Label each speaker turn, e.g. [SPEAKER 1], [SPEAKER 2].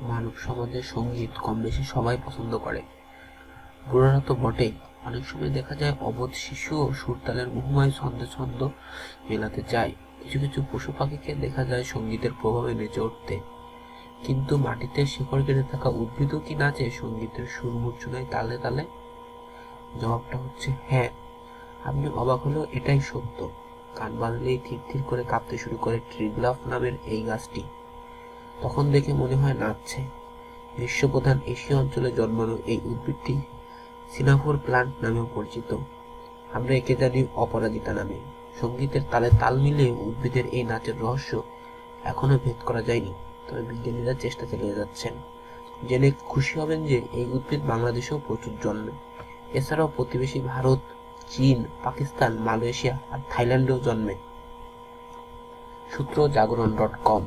[SPEAKER 1] মানব সমাজের সংগীত কম বেশি সবাই পছন্দ করে। বুড়োরা তো বটেই। অনেক সময় দেখা যায় অবোধ শিশুও সুরতালের মোহময় ছন্দে ছন্দ মেলাতে চায় কিছু কিছু পশু পাখিকে দেখা যায় সঙ্গীতের প্রভাবে নেচে উঠতে। কিন্তু মাটিতে শিকড় কেটে থাকা উদ্ভিদও কি নাচে সঙ্গীতের সুর মূর্ছনায় তালে তালে? জবাবটা হচ্ছে হ্যাঁ। আপনি অবাক হলেও এটাই সত্য। কান বাঁধলেই ধীর ধীর করে কাঁপতে শুরু করে ট্রিগ্লাফ নামের এই গাছটি। তখন দেখে মনে হয় নাচছে। বিশ্বপ্রধান এশীয় অঞ্চলে জন্মানো এই উদ্ভিদটি সিনাফোর প্লান্ট নামেও পরিচিত। আমরা একে জানি অপরাজিতা নামে। সঙ্গীতের তালে তাল মিলিয়ে উদ্ভিদের এই নাচের রহস্য এখনও ভেদ করা যায়নি, তবে বিজ্ঞানীরা চেষ্টা চালিয়ে যাচ্ছেন। জেনে খুশি হবেন যে এই উদ্ভিদ বাংলাদেশেও প্রচুর জন্মে। এছাড়াও প্রতিবেশী ভারত, চীন, পাকিস্তান, মালয়েশিয়া আর থাইল্যান্ডেও জন্মে। সূত্র জাগরণ ডট কম।